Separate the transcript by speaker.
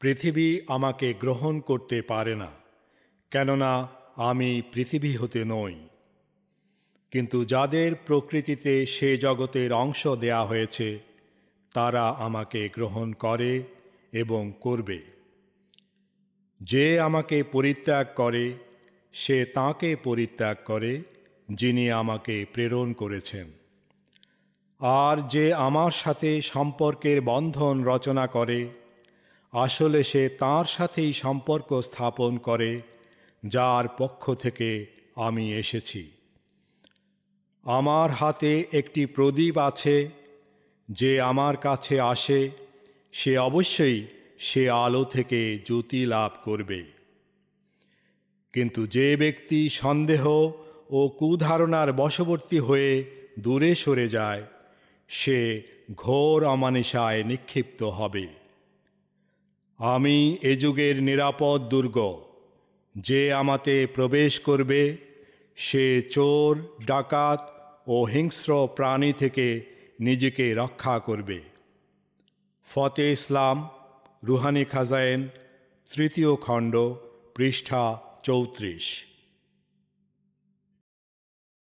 Speaker 1: পৃথিবী আমাকে গ্রহণ করতে পারে না, কেননা আমি পৃথিবী হতে নই। কিন্তু যাদের প্রকৃতিতে সে জগতের অংশ দেয়া হয়েছে, তারা আমাকে গ্রহণ করে এবং করবে। যে আমাকে পরিত্যাগ করে, সে তাকে পরিত্যাগ করে, যিনি আমাকে প্রেরণ করেছেন। আর যে আমার সাথে সম্পর্কের বন্ধন রচনা করে আসলে সে তার সাথেই সম্পর্ক স্থাপন করে, যার পক্ষ থেকে আমি এসেছি। আমার হাতে একটি প্রদীপ আছে, যে আমার কাছে আসে, সে অবশ্যই সে আলো থেকে জ্যোতি লাভ করবে। কিন্তু যে ব্যক্তি সন্দেহ ও কুধারণার বশবর্তী হয়ে দূরে সরে যায়, সে ঘোর অমানিসায় নিক্ষিপ্ত হবে। আমি এ যুগের নিরাপদ দুর্গ, যে আমাতে প্রবেশ করবে, সে চোর, ডাকাত ও হিংস্র প্রাণী থেকে নিজেকে রক্ষা করবে। ফতে ইসলাম, রুহানি খাজায়েন তৃতীয় খণ্ড, পৃষ্ঠা চৌত্রিশ।